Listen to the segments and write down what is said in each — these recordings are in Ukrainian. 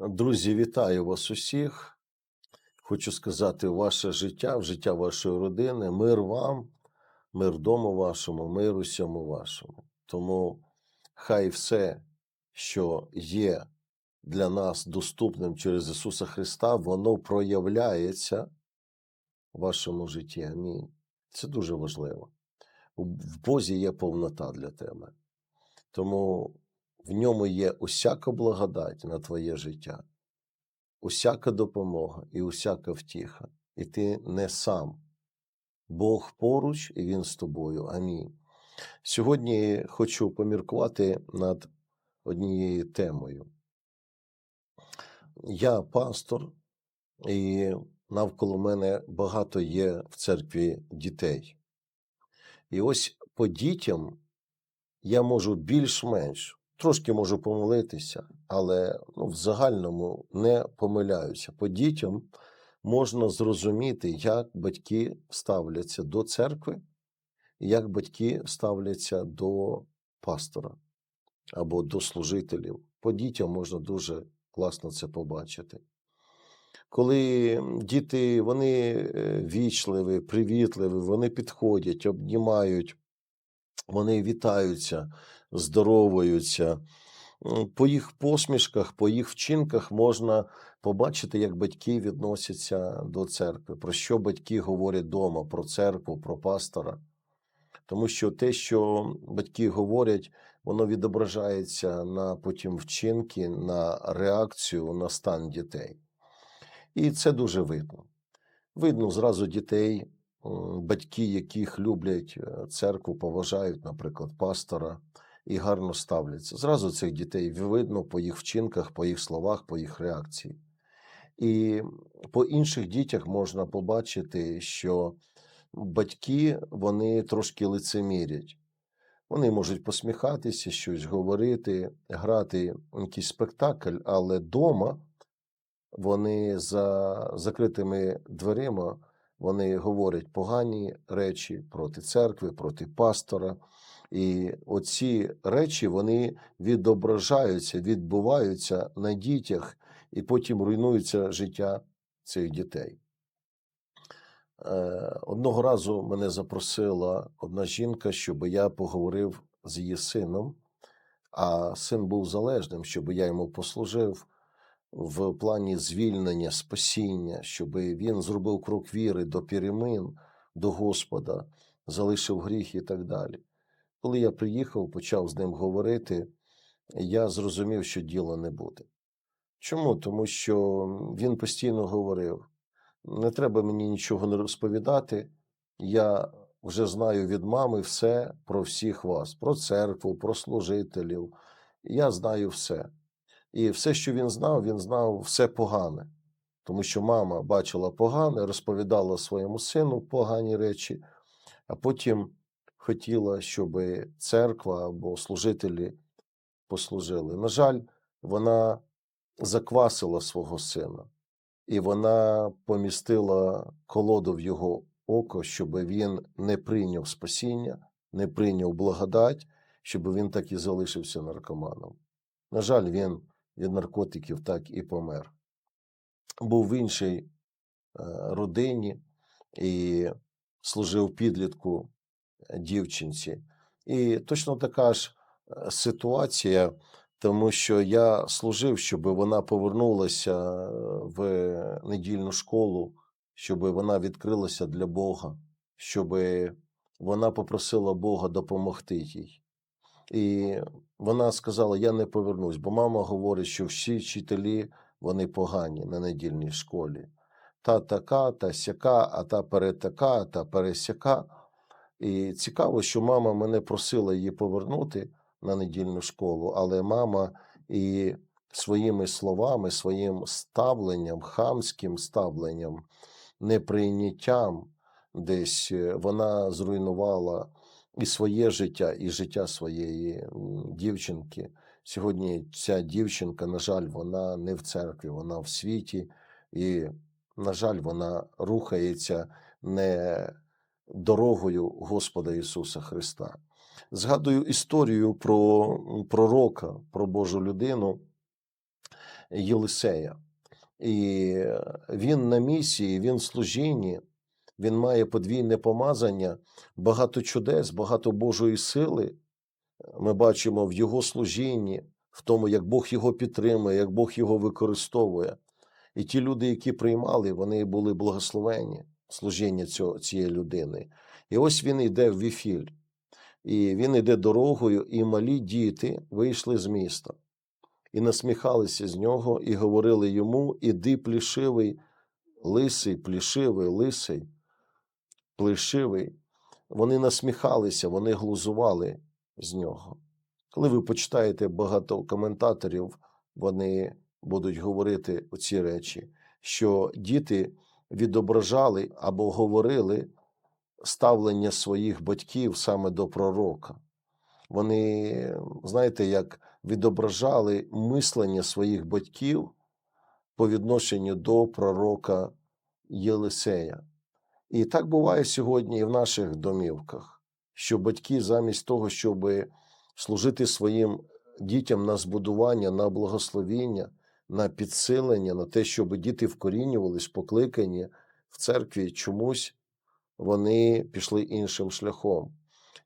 Друзі, вітаю вас усіх. Хочу сказати, ваше життя, життя вашої родини, мир вам, мир дому вашому, мир усьому вашому. Тому хай все, що є для нас доступним через Ісуса Христа, воно проявляється в вашому житті. Амінь. Це дуже важливо. В Бозі є повнота для тебе. Тому в ньому є усяка благодать на твоє життя, усяка допомога і усяка втіха. І ти не сам. Бог поруч, і Він з тобою. Амінь. Сьогодні хочу поміркувати над однією темою. Я пастор, і навколо мене багато є в церкві дітей. І ось по дітям я можу більш-менш, трошки можу помилитися, але ну, в загальному не помиляюся. По дітям можна зрозуміти, як батьки ставляться до церкви, як батьки ставляться до пастора або до служителів. По дітям можна дуже класно це побачити. Коли діти вони е, вічливі, привітливі, вони підходять, обнімають, вони вітаються, здороваються. По їх посмішках, по їх вчинках можна побачити, як батьки відносяться до церкви, про що батьки говорять вдома, про церкву, про пастора. Тому що те, що батьки говорять, воно відображається на потім вчинки, на реакцію, на стан дітей. І це дуже видно. Видно зразу дітей, батьки, яких люблять е, церкву, поважають, наприклад, пастора і гарно ставляться. Зразу цих дітей видно по їх вчинках, по їх словах, по їх реакції. І по інших дітях можна побачити, що батьки вони трошки лицемірять. Вони можуть посміхатися, щось говорити, грати якийсь спектакль, але дома вони за закритими дверима вони говорять погані речі проти церкви, проти пастора. І оці речі вони відображаються, відбуваються на дітях, і потім руйнується життя цих дітей. Е, Одного разу мене запросила одна жінка, щоб я поговорив з її сином, а син був залежним, щоб я йому послужив в плані звільнення, спасіння, щоб він зробив крок віри до перемин, до Господа, залишив гріх і так далі. Коли я приїхав, почав з ним говорити, я зрозумів, що діла не буде. Чому? Тому що він постійно говорив: не треба мені нічого не розповідати. Я вже знаю від мами все про всіх вас, про церкву, про служителів. Я знаю все. І все, що він знав, він знав все погане. Тому що мама бачила погане, розповідала своєму сину погані речі, а потім хотіла, щоб церква або служителі послужили. На жаль, вона заквасила свого сина, і вона помістила колоду в його око, щоб він не прийняв спасіння, не прийняв благодать, щоб він так і залишився наркоманом. На жаль, він від наркотиків так і помер. Був в іншій е, родині і служив підлітку е, дівчинці. І точно така ж е, ситуація, тому що я служив, щоб вона повернулася в недільну школу, щоб вона відкрилася для Бога, щоб вона попросила Бога допомогти їй. І вона сказала: Я не повернусь, бо мама говорить, що всі вчителі вони погані на недільній школі. Та така, та сяка, а та перетака, та пересяка. І цікаво, що мама мене просила її повернути на недільну школу, але мама і своїми словами, своїм ставленням, хамським ставленням, неприйняттям десь е, вона зруйнувала і своє життя, і життя своєї дівчинки. Сьогодні ця дівчинка, на жаль, вона не в церкві, вона в світі, і, на жаль, вона рухається не дорогою Господа Ісуса Христа. Згадую історію про пророка, про Божу людину, Єлисея. І він на місії, він в служінні, він має подвійне помазання, багато чудес, багато Божої сили. Ми бачимо в його служінні, в тому, як Бог його підтримує, як Бог його використовує. І ті люди, які приймали, вони були благословені служіння цього, цієї людини. І ось він йде в Віфіль, і він йде дорогою, і малі діти вийшли з міста, і насміхалися з нього, і говорили йому: Іди, плішивий, лисий, плішивий, лисий, плешивий. Вони насміхалися, вони глузували з нього. Коли ви почитаєте багато коментаторів, вони будуть говорити ці речі, що діти відображали або говорили ставлення своїх батьків саме до пророка. Вони, знаєте, як відображали мислення своїх батьків по відношенню до пророка Єлисея. І так буває сьогодні і в наших домівках, що батьки замість того, щоб служити своїм дітям на збудування, на благословіння, на підсилення, на те, щоб діти вкорінювались, покликані в церкві чомусь, вони пішли іншим шляхом.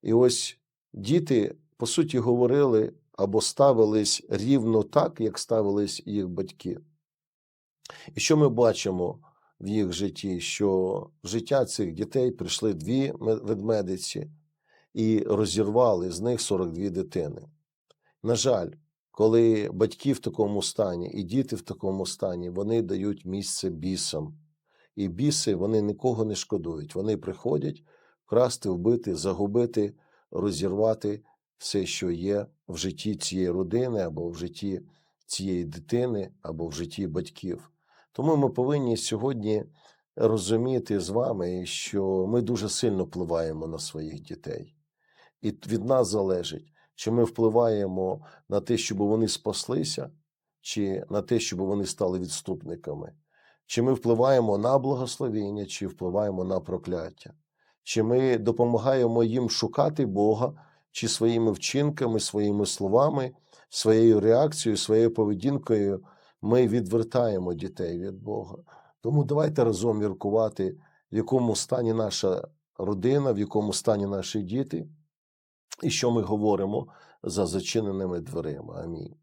І ось діти, по суті, говорили або ставились рівно так, як ставились їх батьки. І що ми бачимо в їх житті? Що в життя цих дітей прийшли дві ведмедиці і розірвали з них 42 дитини. На жаль, коли батьки в такому стані і діти в такому стані, вони дають місце бісам. І біси вони нікого не шкодують. Вони приходять вкрасти, вбити, загубити, розірвати все, що є в житті цієї родини, або в житті цієї дитини, або в житті батьків. Тому ми повинні сьогодні розуміти з вами, що ми дуже сильно впливаємо на своїх дітей. І від нас залежить, чи ми впливаємо на те, щоб вони спаслися, чи на те, щоб вони стали відступниками. Чи ми впливаємо на благословення, чи впливаємо на прокляття? Чи ми допомагаємо їм шукати Бога, чи своїми вчинками, своїми словами, своєю реакцією, своєю поведінкою ми відвертаємо дітей від Бога? Тому давайте разом міркувати, в якому стані наша родина, в якому стані наші діти, і що ми говоримо за зачиненими дверима. Амінь.